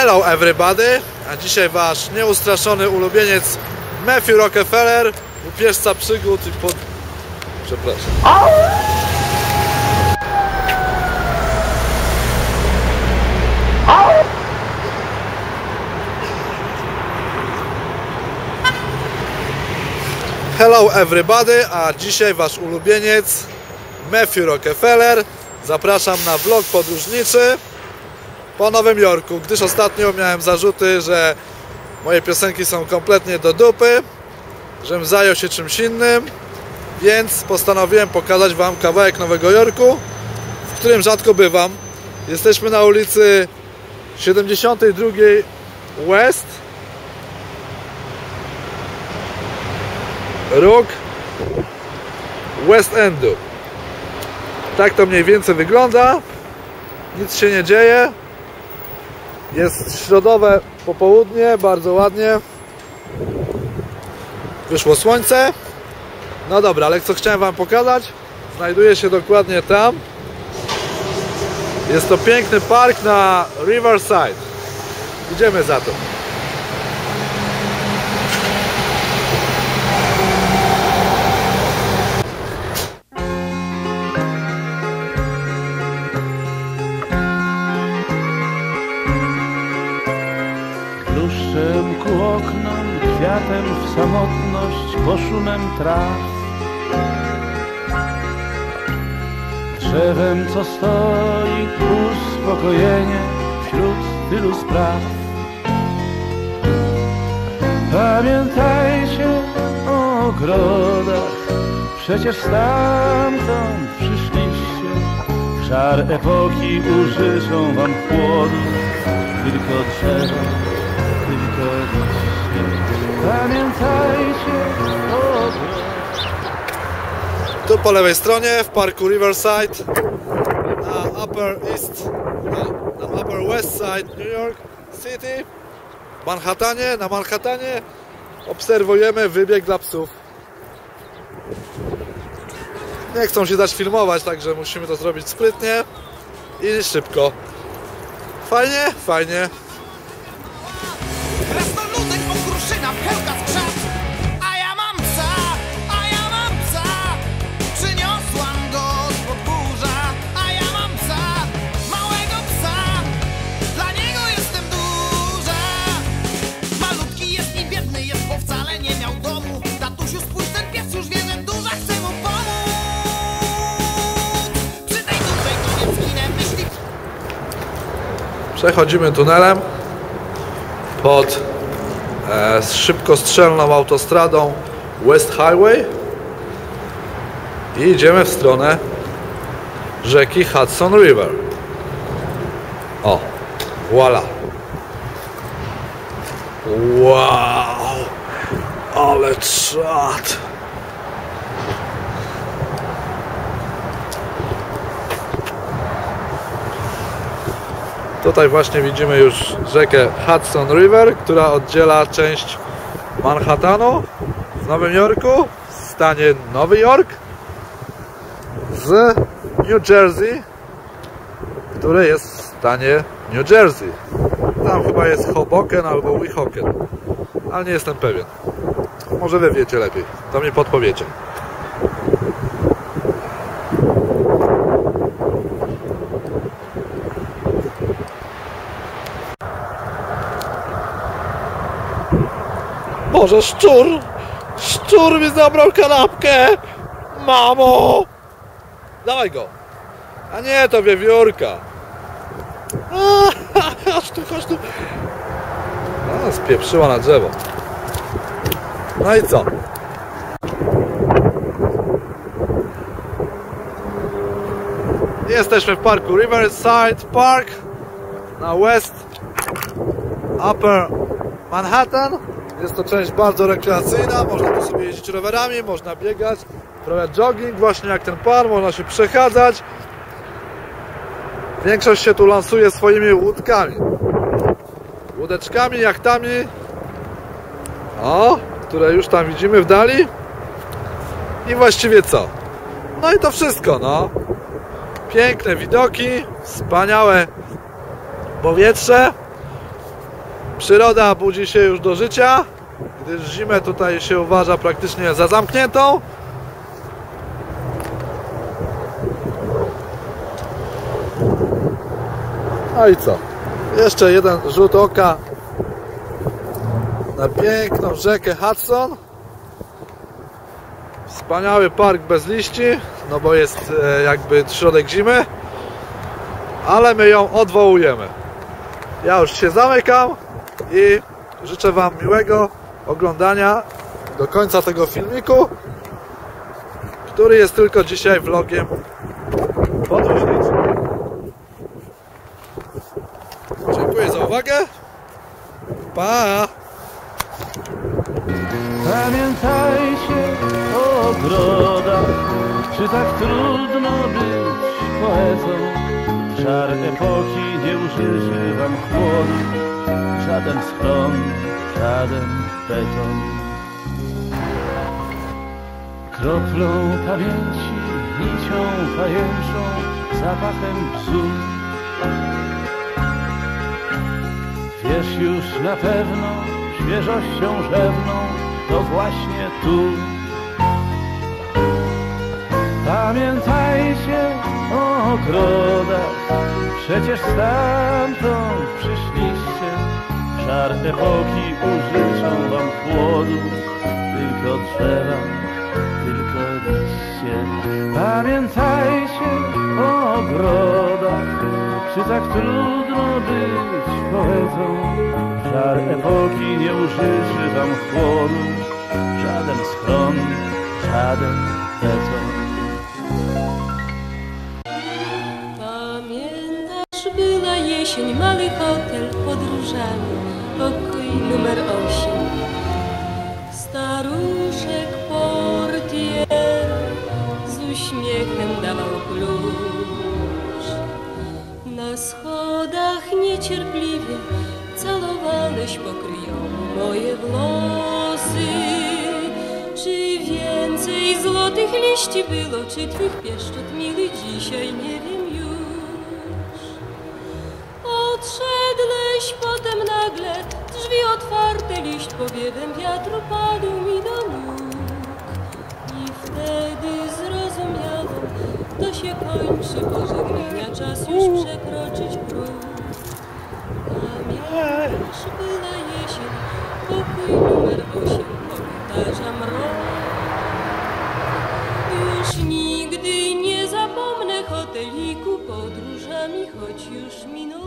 Hello everybody, a dzisiaj wasz nieustraszony ulubieniec Matthew Rockefeller, upieżca przygód i pod... Przepraszam. Hello everybody, a dzisiaj wasz ulubieniec Matthew Rockefeller. Zapraszam na vlog podróżniczy po Nowym Jorku, gdyż ostatnio miałem zarzuty, że moje piosenki są kompletnie do dupy, żebym zajął się czymś innym, więc postanowiłem pokazać Wam kawałek Nowego Jorku, w którym rzadko bywam. Jesteśmy na ulicy 72 West, róg West Endu. Tak to mniej więcej wygląda. Nic się nie dzieje. Jest środowe popołudnie, bardzo ładnie. Wyszło słońce. No dobra, ale co chciałem Wam pokazać, znajduje się dokładnie tam. Jest to piękny park na Riverside. Idziemy za to. Bluszczem ku oknom, kwiatem w samotność, poszumem traw. Drzewem, co stoi uspokojenie wśród tylu spraw. Pamiętajcie o ogrodach, przecież stamtąd przyszliście. W Żar epoki użyczą wam chłodu, tylko drzewa Tu po lewej stronie w parku Riverside na Upper East, na, na Upper West Side New York City, Manhattanie, na Manhattanie obserwujemy wybieg dla psów. Nie chcą się dać filmować, także musimy to zrobić sprytnie i szybko. Fajnie? Fajnie. Przechodzimy tunelem pod e, szybkostrzelną autostradą West Highway i idziemy w stronę rzeki Hudson River. O, voila. Wow, ale czad. Tutaj właśnie widzimy już rzekę Hudson River, która oddziela część Manhattanu w Nowym Jorku w stanie Nowy Jork z New Jersey, które jest w stanie New Jersey. Tam chyba jest Hoboken albo Weehawken, ale nie jestem pewien. Może wy wiecie lepiej, to mi podpowiecie. Boże, szczur! Szczur mi zabrał kanapkę! Mamo! Dawaj go! A nie, to wiewiórka! A, Chodź tu, chodź tu! A, spieprzyła na drzewo. No i co? Jesteśmy w parku Riverside Park na West Upper Manhattan. Jest to część bardzo rekreacyjna, można tu sobie jeździć rowerami, można biegać, uprawiać jogging, właśnie jak ten pan, można się przechadzać. Większość się tu lansuje swoimi łódkami. Łódeczkami, jachtami. O, które już tam widzimy w dali. I właściwie co? No i to wszystko, no. Piękne widoki, wspaniałe powietrze. Przyroda budzi się już do życia, gdyż zimę tutaj się uważa praktycznie za zamkniętą. No i co? Jeszcze jeden rzut oka na piękną rzekę Hudson. Wspaniały park bez liści, no bo jest e, jakby środek zimy, ale my ją odwołujemy. Ja już się zamykam i życzę Wam miłego oglądania do końca tego filmiku, który jest tylko dzisiaj vlogiem podróżniczym. Dziękuję za uwagę. Pa! Pamiętajcie o ogrodach, czy tak trudno być poetą? Żar epoki nie użyczy wam chłodu, żaden schron, żaden beton. Kroplą pamięci, nicią pajęczą, zapachem bzu. Wiesz już na pewno, świeżością rzewną, to właśnie tu. Pamiętajcie o ogrodach, przecież stamtąd przyszliście. Żar epoki użyczą wam chłodu, tylko drzewa, tylko liście. Pamiętajcie o ogrodach, czy tak trudno być poetą? Żar epoki nie użyczy wam chłodu, żaden schron, żaden jesień, mały hotel pod różami, pokój numer osiem. Staruszek portier z uśmiechem dawał klucz. Na schodach niecierpliwie calowałeś pokryją moje włosy. Czy więcej złotych liści było, czy twych pieszczot miły dzisiaj, nie wiem Odszedłeś potem nagle, drzwi otwarte, liść powiewem wiatru padł mi do nóg. I wtedy zrozumiałem, to się kończy pożegnania, czas już przekroczyć próg. Pamiętasz, była jesień, pokój numer osiem, korytarza mrok. Już nigdy nie zapomnę hoteliku podróżami, choć już minął.